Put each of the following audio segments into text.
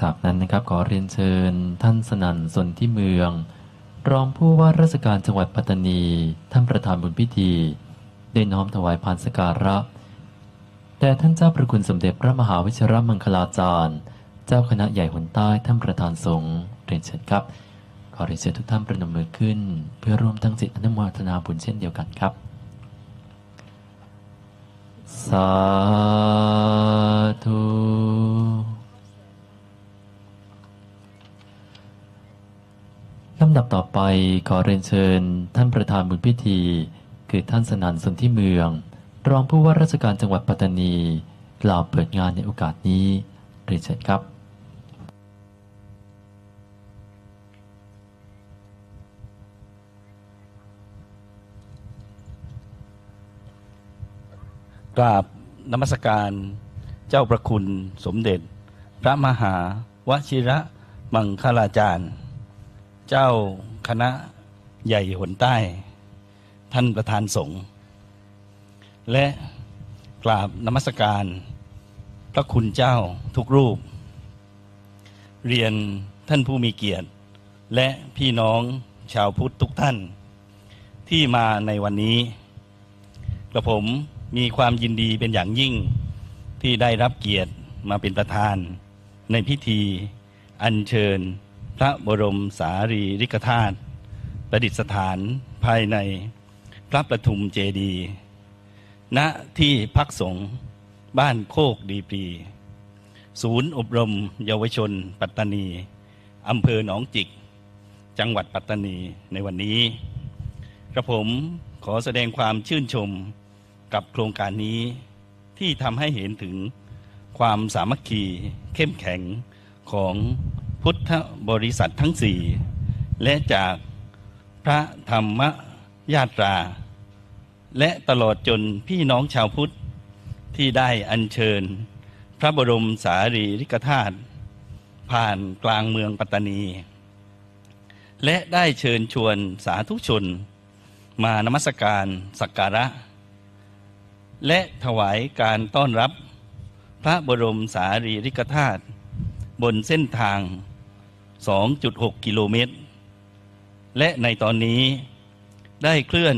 จากนั้นนะครับขอเรียนเชิญ ท่านสนั่นสนที่เมือง รองผู้ว่าราชการจังหวัดปัตตานี ท่านประธานบุญพิธี ได้น้อมถวายพานสการะแด่ท่านเจ้าประคุณสมเด็จพระมหาวิชรมังคลาจารย์ เจ้าคณะใหญ่หนใต้ท่านประธานสงฆ์เรียนเชิญครับ ขอเรียนเชิญทุกท่านประนมมือขึ้น เพื่อร่วมตั้งจิตอนุโมทนาบุญเช่นเดียวกันครับ สาำดับต่อไปขอเรียนเชิญ ท่านประธานบุญพิธี คือท่านสนันสนที่เมือง รองผู้ว่าราชการจังหวัดปัตตานีกล่าวเปิดงานในโอกาสนี้เรียนเชิญครับกราบนมัสการเจ้าประคุณสมเด็จ พระมหาวชิระมังคลาจารย์ เจ้าคณะใหญ่หนใต้ ท่านประธานสงฆ์และกราบนมัสการ พระคุณเจ้าทุกรูป เรียนท่านผู้มีเกียรติ และพี่น้องชาวพุทธทุกท่าน ที่มาในวันนี้ กระผมมีความยินดีเป็นอย่างยิ่งที่ได้รับเกียรติมาเป็นประธาน ในพิธีอัญเชิญ พระบรมสารีริกธาตุประดิษฐานภายในพระประทุมเจดีย์ณที่พักสงฆ์บ้านโคกดีปี ศูนย์อบรมเยาวชนปัตตานีอำเภอหนองจิก จังหวัดปัตตานีในวันนี้ กระผมขอแสดงความชื่นชมกับโครงการนี้ที่ทำให้เห็นถึงความสามัคคีเข้มแข็งของ พุทธบริษัททั้งสี่และจากพระธรรมญาตรา และตลอดจนพี่น้องชาวพุทธที่ได้อัญเชิญ พระบรมสารีริกธาตุผ่านกลางเมืองปัตตานี และได้เชิญชวนสาธุชน มานมัสการสักการะ และถวายการต้อนรับพระบรมสารีริกธาตุบนเส้นทาง 2.6 กิโลเมตร และในตอนนี้ได้เคลื่อน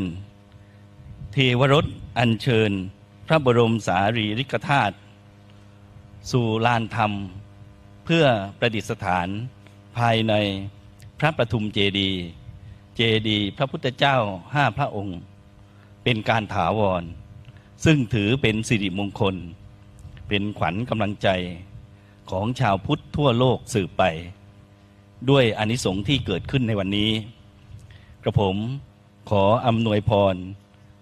เทวรถอัญเชิญพระบรมสารีริกธาตุสู่ลานธรรม เพื่อประดิษฐานภายในพระประทุมเจดีย์เจดีย์พระพุทธเจ้าห้าพระองค์ เป็นการถาวร ซึ่งถือเป็นสิริมงคล เป็นขวัญกำลังใจของชาวพุทธทั่วโลกสืบไป ด้วยอานิสงส์ที่เกิดขึ้นในวันนี้ กระผมขออำนวยพร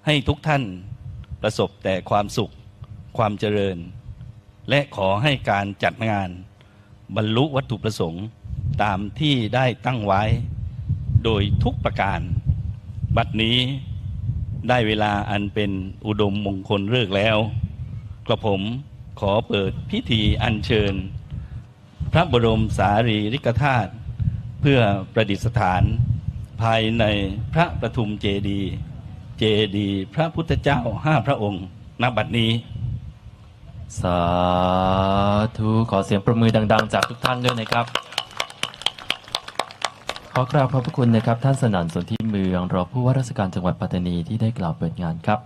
ให้ทุกท่านประสบแต่ความสุข ความเจริญ และขอให้การจัดงาน บรรลุวัตถุประสงค์ตามที่ได้ตั้งไว้ โดยทุกประการ บัดนี้ได้เวลาอันเป็นอุดมมงคลเลิกแล้ว กระผมขอเปิดพิธีอัญเชิญ พระบรมสารีริกธาตุ เพื่อประดิษฐานภายในพระประทุมเจดีย์เจดีย์พระพุทธเจ้าห้าพระองค์ณบัดนี้ สาธุขอเสียงประมือดัง ๆ จากทุกท่านด้วยนะครับ ขอกราบขอบพระคุณนะครับ ท่านสนั่นสนที่เมืองรองผู้ว่าราชการจังหวัดปัตตานีที่ได้กล่าวเปิดงานครับ